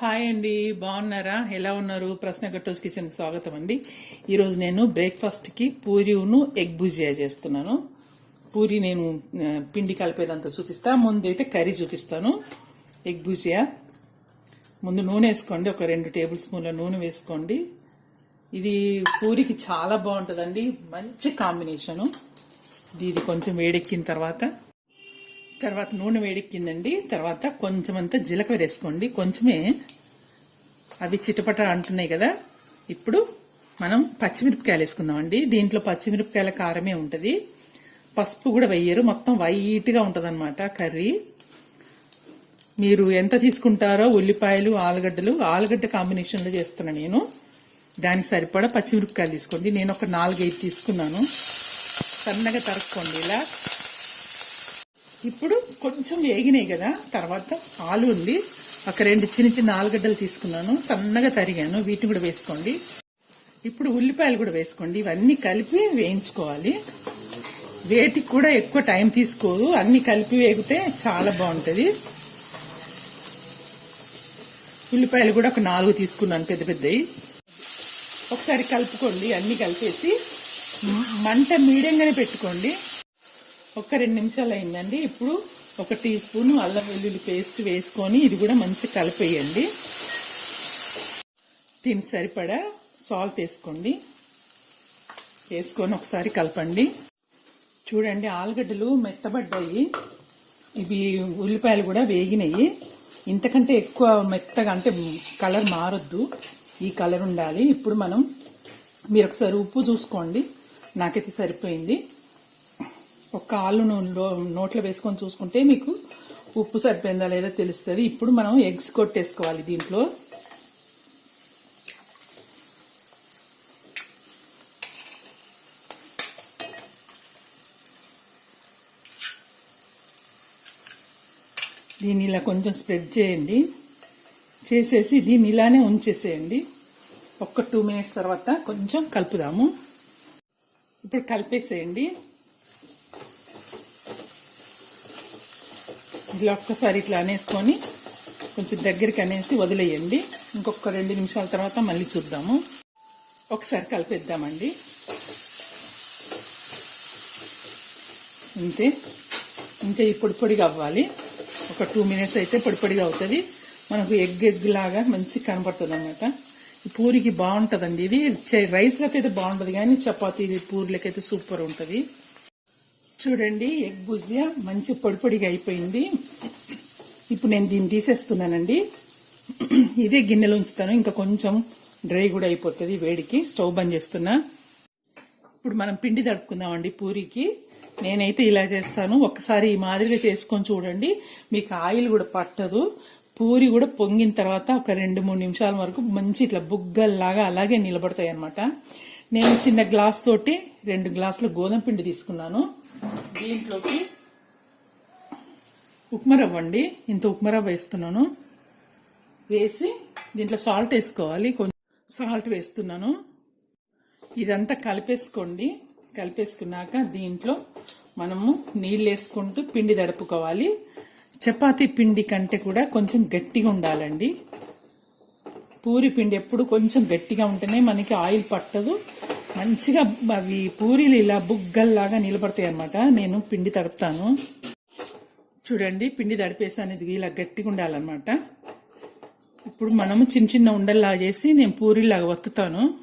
Hi అండి బాగున్నారా? ఎలా ఉన్నారు? ప్రశ్న గట్టోస్ కిచెన్ స్వాగతం అండి. ఈరోజు నేను బ్రేక్ఫాస్ట్కి పూరీను పూరిను ఎగ్ భుజియా చేస్తున్నాను. పూరి నేను పిండి కలిపేదంతా చూపిస్తా. ముందైతే కర్రీ చూపిస్తాను. ఎగ్ భుజియా ముందు నూనె వేసుకోండి. ఒక రెండు టేబుల్ స్పూన్ల నూనె వేసుకోండి. ఇది పూరికి చాలా బాగుంటుందండి. మంచి కాంబినేషను. ఇది కొంచెం వేడెక్కిన తర్వాత తర్వాత నూనె వేడెక్కిందండి. తర్వాత కొంచెం అంతా జీలకర్ర వేసుకోండి. కొంచెమే అవి చిటపట అంటున్నాయి కదా. ఇప్పుడు మనం పచ్చిమిరపకాయలు వేసుకుందామండి. దీంట్లో పచ్చిమిరపకాయల కారమే ఉంటుంది. పసుపు కూడా వెయ్యరు మొత్తం వైట్గా ఉంటుంది కర్రీ. మీరు ఎంత తీసుకుంటారో ఉల్లిపాయలు ఆలుగడ్డలు ఆలుగడ్డ కాంబినేషన్లో చేస్తున్నా నేను. దానికి సరిపడా పచ్చిమిరపకాయలు తీసుకోండి. నేను ఒక నాలుగైదు తీసుకున్నాను. సన్నగా తరుక్కోండి ఇలా. ఇప్పుడు కొంచెం వేగినాయి కదా తర్వాత ఆలు ఉంది. ఒక రెండు చిన్న చిన్న ఆలుగడ్డలు తీసుకున్నాను సన్నగా తరిగాను. వీటిని కూడా వేసుకోండి. ఇప్పుడు ఉల్లిపాయలు కూడా వేసుకోండి. ఇవన్నీ కలిపి వేయించుకోవాలి. వేటికి కూడా ఎక్కువ టైం తీసుకోదు. అన్ని కలిపి వేగితే చాలా బాగుంటుంది. ఉల్లిపాయలు కూడా ఒక నాలుగు తీసుకున్నాను పెద్ద పెద్దవి ఒకసారి కలుపుకోండి. అన్ని కలిపేసి మంట మీడియంగానే పెట్టుకోండి. ఒక రెండు నిమిషాలు అయిందండి. ఇప్పుడు ఒక టీ స్పూన్ అల్లం వెల్లుల్లి పేస్ట్ వేసుకొని ఇది కూడా మంచిగా కలిపేయండి. తిని సరిపడా సాల్ట్ వేసుకోండి. వేసుకొని ఒకసారి కలపండి. చూడండి ఆలుగడ్డలు మెత్తబడ్డాయి. ఇవి ఉల్లిపాయలు కూడా వేగినాయి. ఇంతకంటే ఎక్కువ మెత్తగా అంటే కలర్ మారొద్దు. ఈ కలర్ ఉండాలి. ఇప్పుడు మనం మీరు ఒకసారి ఉప్పు చూసుకోండి. నాకైతే సరిపోయింది. ఒక్క ఆలు నూనెలో నోట్లో వేసుకొని చూసుకుంటే మీకు ఉప్పు సరిపోయిందా లేదా తెలుస్తుంది. ఇప్పుడు మనం ఎగ్స్ కొట్టేసుకోవాలి దీంట్లో. దీన్ని ఇలా కొంచెం స్ప్రెడ్ చేయండి. చేసేసి దీన్ని ఇలానే ఉంచేసేయండి. ఒక్క టూ మినిట్స్ తర్వాత కొంచెం కలుపుదాము. ఇప్పుడు కలిపేసేయండి. ఇలా ఒక్కసారి ఇట్లా అనేసుకొని కొంచెం దగ్గరికి అనేసి వదిలేయండి. ఇంకొక రెండు నిమిషాల తర్వాత మళ్ళీ చూద్దాము. ఒకసారి కలిపేద్దామండి. అంతే ఇంకా ఈ పొడి పొడిగా అవ్వాలి. ఒక టూ మినిట్స్ అయితే పొడి పొడిగా అవుతుంది. మనకు ఎగ్ ఎగ్ లాగా మంచి కనపడుతుంది అనమాట ఈ పూరికి బాగుంటుందండి ఇది. రైస్లకైతే రైస్లోకి అయితే బాగుంటుంది కానీ చపాతీ పూరిలకైతే సూపర్ ఉంటుంది. చూడండి ఎగ్ భుజియా మంచి పొడి పొడిగా అయిపోయింది. ఇప్పుడు నేను దీన్ని తీసేస్తున్నానండి. ఇదే గిన్నెలో ఉంచుతాను. ఇంకా కొంచెం డ్రై కూడా అయిపోతుంది వేడికి. స్టవ్ బంద్ చేస్తున్నా. ఇప్పుడు మనం పిండి తడుపుకుందామండి పూరికి. నేనైతే ఇలా చేస్తాను. ఒకసారి ఈ మాదిరిగా చేసుకొని చూడండి. మీకు ఆయిల్ కూడా పట్టదు. పూరి కూడా పొంగిన తర్వాత ఒక రెండు మూడు నిమిషాల వరకు మంచి ఇట్లా బుగ్గల్లాగా అలాగే నిలబడతాయి అనమాట నేను చిన్న గ్లాస్ తోటి రెండు గ్లాసుల గోధుమ పిండి తీసుకున్నాను. దీంట్లోకి ఉప్మా రవ్వ అండి. ఇంత ఉప్మా రవ్వ వేస్తున్నాను. వేసి దీంట్లో సాల్ట్ వేసుకోవాలి. కొంచెం సాల్ట్ వేస్తున్నాను. ఇదంతా కలిపేసుకోండి. కలిపేసుకున్నాక దీంట్లో మనము నీళ్ళు వేసుకుంటూ పిండి దడుపుకోవాలి చపాతి పిండి కంటే కూడా కొంచెం గట్టిగా ఉండాలండి. పూరి పిండి ఎప్పుడు కొంచెం గట్టిగా ఉంటేనే మనకి ఆయిల్ పట్టదు. మంచిగా అవి పూరీలు ఇలా బుగ్గల్లాగా నిలబడతాయి అన్నమాట నేను పిండి తడుపుతాను. చూడండి పిండి తడిపేసాను. ఇది ఇలా గట్టిగా ఉండాలన్నమాట. ఇప్పుడు మనము చిన్న చిన్న ఉండల్లా చేసి నేను పూరీలాగా వత్తుతాను.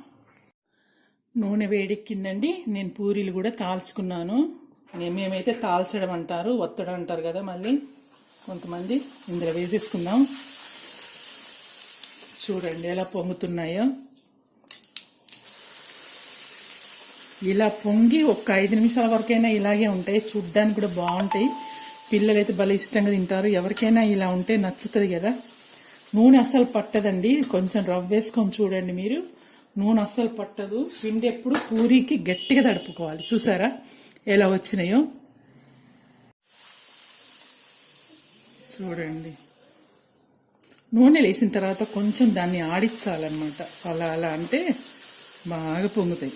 నూనె వేడెక్కిందండి. నేను పూరీలు కూడా తాల్చుకున్నాను. మేమేమైతే తాల్చడం అంటారు వత్తడం అంటారు కదా మళ్ళీ. కొంతమంది ఇందులో వేసేసుకుందాం. చూడండి ఎలా పొంగుతున్నాయో. ఇలా పొంగి ఒక ఐదు నిమిషాల వరకైనా ఇలాగే ఉంటాయి. చూడ్డానికి కూడా బాగుంటాయి. పిల్లలు అయితే భలే ఇష్టంగా తింటారు. ఎవరికైనా ఇలా ఉంటే నచ్చుతుంది కదా. నూనె అస్సలు పట్టదండి. కొంచెం రవ్వ వేసుకొని చూడండి మీరు. నూనె అస్సలు పట్టదు. పిండి ఎప్పుడు పూరీకి గట్టిగా తడుపుకోవాలి. చూసారా? ఎలా వచ్చినాయో? చూడండి. నూనె వేసిన తర్వాత కొంచెం దాన్ని ఆడించాలన్నమాట. అలా అలా అంటే బాగా పొంగుతాయి.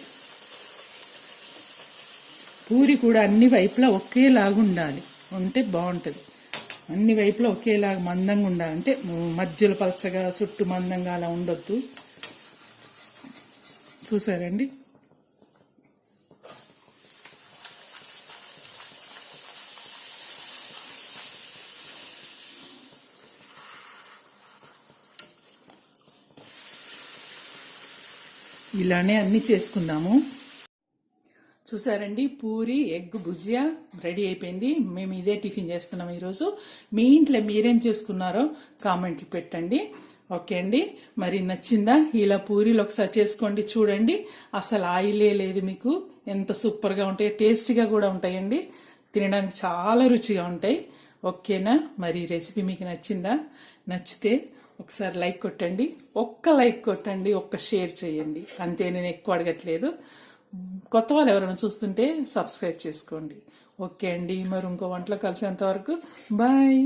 పూరి కూడా అన్ని వైపులా ఒకేలాగా ఉండాలి ఉంటే బాగుంటుంది. అన్ని వైపులా ఒకేలాగా మందంగా ఉండాలి అంటే మధ్యలో పలచగా చుట్టూ మందంగా అలా ఉండొద్దు. చూసారండి? ఇలానే అన్ని చేసుకుందాము. చూసారండి పూరి ఎగ్ భుజియా రెడీ అయిపోయింది. మేము ఇదే టిఫిన్ చేస్తున్నాం ఈరోజు. మీ ఇంట్లో మీరేం చేసుకున్నారో కామెంట్లు పెట్టండి. ఓకే అండి. మరి నచ్చిందా? ఇలా పూరీలు ఒకసారి చేసుకోండి చూడండి. అసలు ఆయిలే లేదు మీకు. ఎంత సూపర్గా ఉంటాయి టేస్టీగా కూడా ఉంటాయండి. తినడానికి చాలా రుచిగా ఉంటాయి. ఓకేనా? మరి రెసిపీ మీకు నచ్చిందా? నచ్చితే ఒకసారి లైక్ కొట్టండి. ఒక్క లైక్ కొట్టండి ఒక్క షేర్ చేయండి. అంతే నేను ఎక్కువ అడగట్లేదు. కొత్త వాళ్ళు ఎవరైనా చూస్తుంటే సబ్స్క్రైబ్ చేసుకోండి. ఓకే అండి మరి ఇంకో వంటలో కలిసేంత వరకు బాయ్